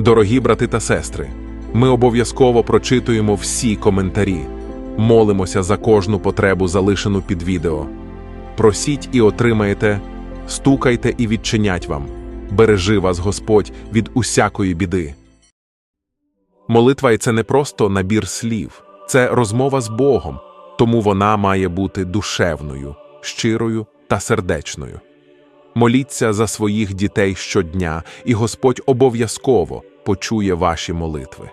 Дорогі брати та сестри, ми обов'язково прочитуємо всі коментарі, молимося за кожну потребу, залишену під відео. Просіть і отримаєте, стукайте і відчинять вам. Бережи вас Господь від усякої біди. Молитва – це не просто набір слів, це розмова з Богом, тому вона має бути душевною, щирою та сердечною. Моліться за своїх дітей щодня, і Господь обов'язково почує ваші молитви.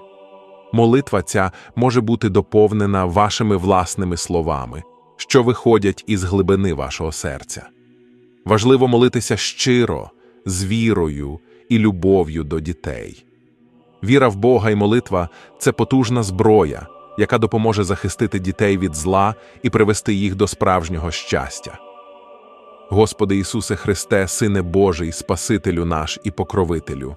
Молитва ця може бути доповнена вашими власними словами, що виходять із глибини вашого серця. Важливо молитися щиро, з вірою і любов'ю до дітей. Віра в Бога і молитва це потужна зброя, яка допоможе захистити дітей від зла і привести їх до справжнього щастя. Господи Ісусе Христе, Сине Божий, Спасителю наш і покровителю,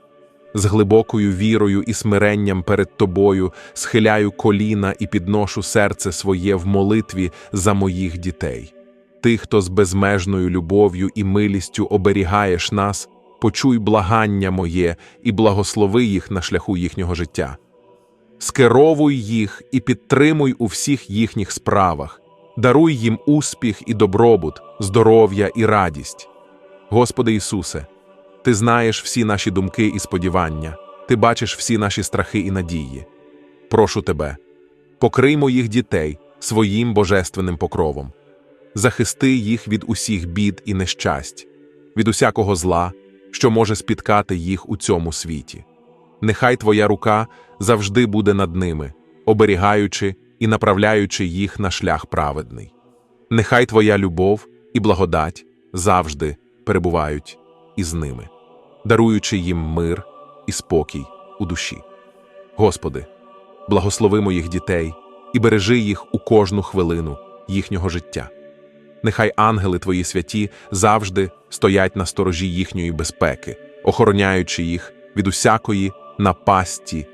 з глибокою вірою і смиренням перед Тобою схиляю коліна і підношу серце своє в молитві за моїх дітей. Ти, хто з безмежною любов'ю і милістю оберігаєш нас, почуй благання моє і благослови їх на шляху їхнього життя. Скеровуй їх і підтримуй у всіх їхніх справах, даруй їм успіх і добробут, здоров'я і радість. Господи Ісусе, Ти знаєш всі наші думки і сподівання, Ти бачиш всі наші страхи і надії. Прошу Тебе, покрий моїх дітей своїм божественним покровом, захисти їх від усіх бід і нещасть, від усякого зла, що може спіткати їх у цьому світі. Нехай Твоя рука завжди буде над ними, оберігаючи і направляючи їх на шлях праведний. Нехай Твоя любов і благодать завжди перебувають із ними, даруючи їм мир і спокій у душі. Господи, благослови моїх дітей і бережи їх у кожну хвилину їхнього життя. Нехай ангели Твої святі завжди стоять на сторожі їхньої безпеки, охороняючи їх від усякої напасті.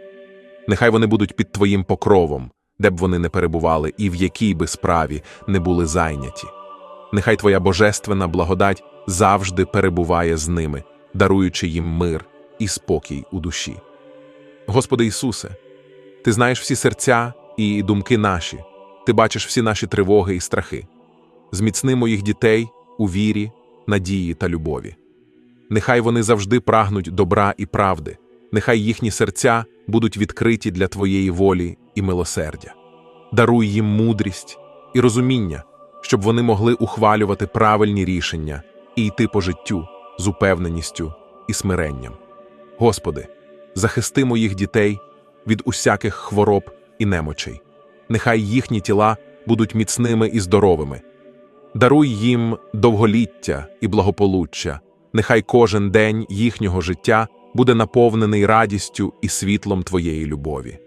Нехай вони будуть під Твоїм покровом, де б вони не перебували і в якій би справі не були зайняті. Нехай Твоя божественна благодать завжди перебуває з ними, даруючи їм мир і спокій у душі. Господи Ісусе, Ти знаєш всі серця і думки наші, Ти бачиш всі наші тривоги і страхи. Зміцни моїх дітей у вірі, надії та любові. Нехай вони завжди прагнуть добра і правди, нехай їхні серця будуть відкриті для Твоєї волі і милосердя. Даруй їм мудрість і розуміння, щоб вони могли ухвалювати правильні рішення і йти по життю з упевненістю і смиренням. Господи, захисти моїх дітей від усяких хвороб і немочей. Нехай їхні тіла будуть міцними і здоровими. Даруй їм довголіття і благополуччя, нехай кожен день їхнього життя буде наповнений радістю і світлом Твоєї любові.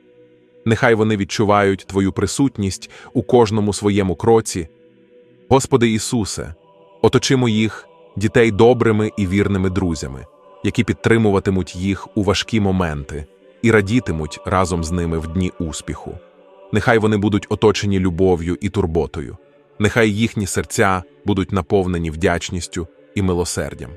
Нехай вони відчувають Твою присутність у кожному своєму кроці. Господи Ісусе, оточи моїх дітей добрими і вірними друзями, які підтримуватимуть їх у важкі моменти і радітимуть разом з ними в дні успіху. Нехай вони будуть оточені любов'ю і турботою. Нехай їхні серця будуть наповнені вдячністю і милосердям.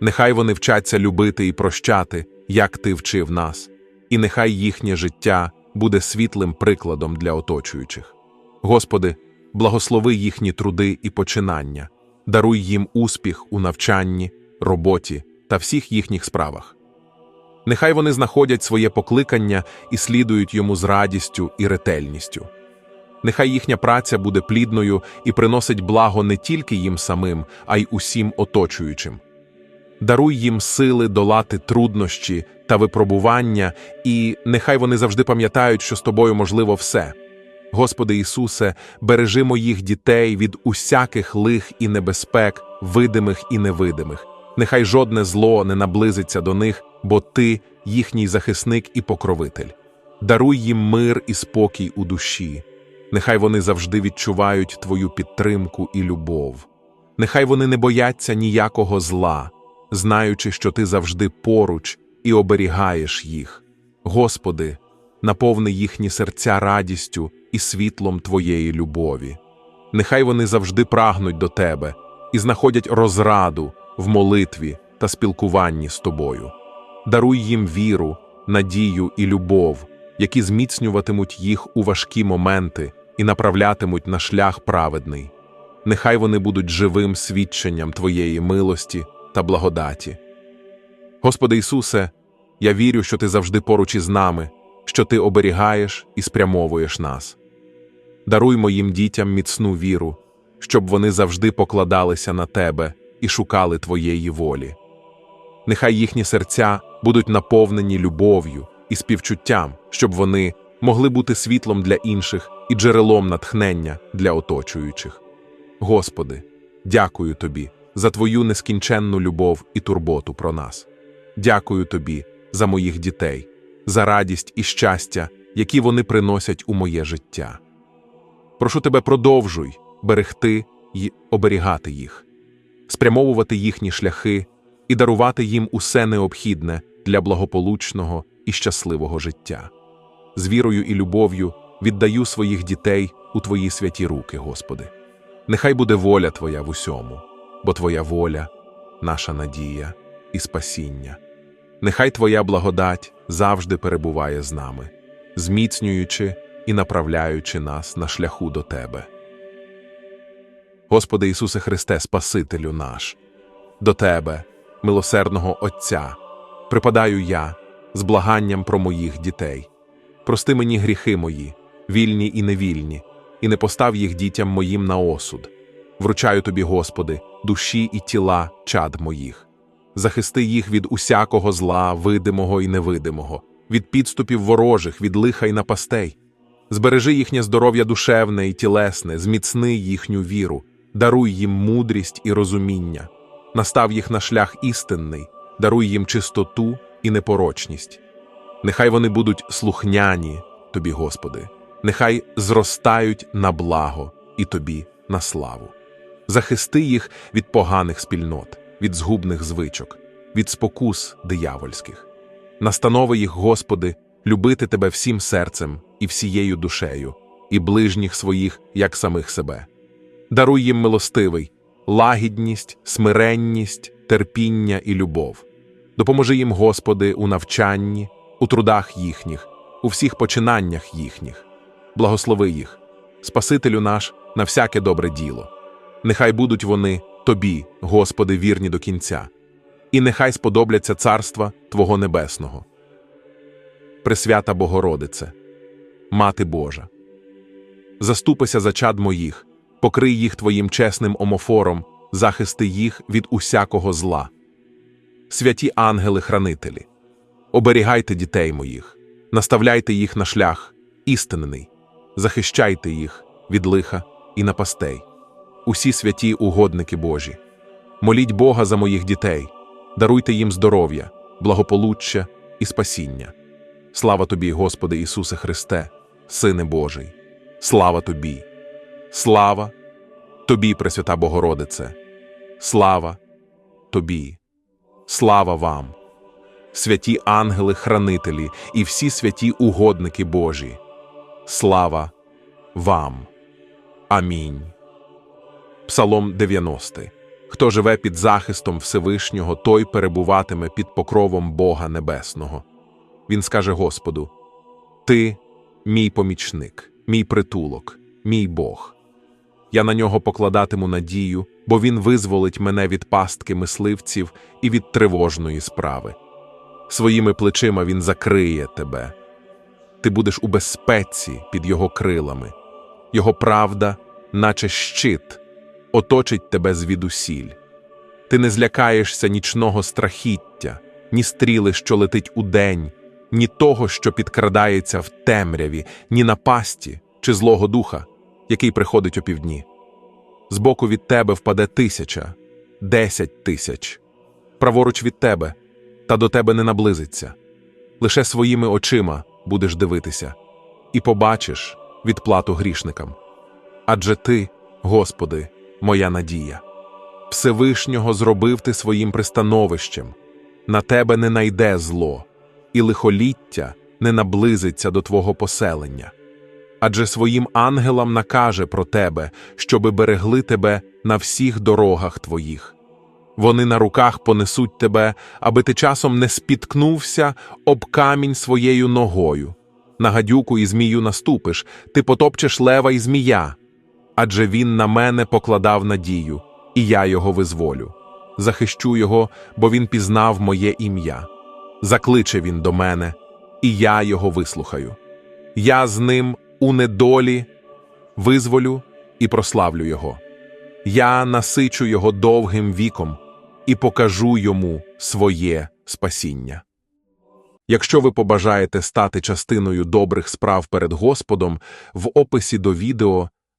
Нехай вони вчаться любити і прощати, як ти вчив нас, і нехай їхнє життя буде світлим прикладом для оточуючих. Господи, благослови їхні труди і починання, даруй їм успіх у навчанні, роботі та всіх їхніх справах. Нехай вони знаходять своє покликання і слідують йому з радістю і ретельністю. Нехай їхня праця буде плідною і приносить благо не тільки їм самим, а й усім оточуючим. Даруй їм сили долати труднощі та випробування, і нехай вони завжди пам'ятають, що з тобою можливо все. Господи Ісусе, бережи моїх дітей від усяких лих і небезпек, видимих і невидимих. Нехай жодне зло не наблизиться до них, бо Ти їхній захисник і покровитель. Даруй їм мир і спокій у душі. Нехай вони завжди відчувають Твою підтримку і любов. Нехай вони не бояться ніякого зла, знаючи, що Ти завжди поруч і оберігаєш їх. Господи, наповни їхні серця радістю і світлом Твоєї любові. Нехай вони завжди прагнуть до Тебе і знаходять розраду в молитві та спілкуванні з Тобою. Даруй їм віру надію і любов, які зміцнюватимуть їх у важкі моменти і направлятимуть на шлях праведний. Нехай вони будуть живим свідченням Твоєї милості та благодаті. Господи Ісусе, я вірю, що Ти завжди поруч із нами, що Ти оберігаєш і спрямовуєш нас. Даруй моїм дітям міцну віру, щоб вони завжди покладалися на Тебе і шукали Твоєї волі. Нехай їхні серця будуть наповнені любов'ю і співчуттям, щоб вони могли бути світлом для інших і джерелом натхнення для оточуючих. Господи, дякую Тобі за Твою нескінченну любов і турботу про нас. Дякую Тобі за моїх дітей, за радість і щастя, які вони приносять у моє життя. Прошу тебе, продовжуй берегти й оберігати їх, спрямовувати їхні шляхи і дарувати їм усе необхідне для благополучного і щасливого життя. З вірою і любов'ю віддаю своїх дітей у Твої святі руки, Господи. Нехай буде воля Твоя в усьому, бо Твоя воля наша надія і спасіння. Нехай Твоя благодать завжди перебуває з нами, зміцнюючи і направляючи нас на шляху до Тебе. Господи Ісусе Христе, Спасителю наш, до Тебе, милосердного Отця, припадаю я з благанням про моїх дітей. Прости мені гріхи мої, вільні і невільні, і не постав їх дітям моїм на осуд. Вручаю тобі, Господи, душі і тіла чад моїх. Захисти їх від усякого зла, видимого і невидимого, від підступів ворожих, від лиха й напастей. Збережи їхнє здоров'я душевне і тілесне, зміцни їхню віру, даруй їм мудрість і розуміння, настав їх на шлях істинний, даруй їм чистоту і непорочність. Нехай вони будуть слухняні тобі, Господи, нехай зростають на благо і тобі на славу. Захисти їх від поганих спільнот, від згубних звичок, від спокус диявольських. Настанови їх, Господи, любити Тебе всім серцем і всією душею, і ближніх своїх, як самих себе. Даруй їм милостивий, лагідність, смиренність, терпіння і любов. Допоможи їм, Господи, у навчанні, у трудах їхніх, у всіх починаннях їхніх. Благослови їх, Спасителю наш, на всяке добре діло. Нехай будуть вони Тобі, Господи, вірні до кінця, і нехай сподобляться царства Твого Небесного. Пресвята Богородице, Мати Божа, заступися за чад моїх, покрий їх Твоїм чесним омофором, захисти їх від усякого зла. Святі ангели-хранителі, оберігайте дітей моїх, наставляйте їх на шлях істинний, захищайте їх від лиха і напастей усі святі угодники Божі. Моліть Бога за моїх дітей, даруйте їм здоров'я, благополуччя і спасіння. Слава тобі, Господи Ісусе Христе, Сине Божий, слава тобі, слава тобі, Пресвята Богородице, слава тобі, слава вам, святі ангели-хранителі і всі святі угодники Божі. Слава вам. Амінь. Псалом 90. Хто живе під захистом Всевишнього, той перебуватиме під покровом Бога Небесного. Він скаже Господу: Ти, мій помічник, мій притулок, мій Бог. Я на нього покладатиму надію, бо він визволить мене від пастки мисливців і від тривожної справи. Своїми плечима він закриє тебе. Ти будеш у безпеці під його крилами, його правда, наче щит оточить тебе звідусіль. Ти не злякаєшся нічного страхіття, ні стріли, що летить удень, ні того, що підкрадається в темряві, ні напасті чи злого духа, який приходить опівдні. Збоку від тебе впаде тисяча, десять тисяч, праворуч від тебе, та до тебе не наблизиться. Лише своїми очима будеш дивитися, і побачиш відплату грішникам. Адже ти, Господи, моя надія. Всевишнього зробив ти своїм пристановищем, на тебе не найде зло, і лихоліття не наблизиться до твого поселення. Адже своїм ангелам накаже про тебе, щоби берегли тебе на всіх дорогах твоїх. Вони на руках понесуть тебе, аби ти часом не спіткнувся об камінь своєю ногою. На гадюку і змію наступиш, ти потопчеш лева і змія. Адже він на мене покладав надію, і я його визволю. Захищу його, бо він пізнав моє ім'я. Закличе він до мене, і я його вислухаю. Я з ним у недолі визволю і прославлю його. Я насичу його довгим віком і покажу йому своє спасіння. Якщо ви побажаєте стати частиною добрих справ перед Господом, в описі до відео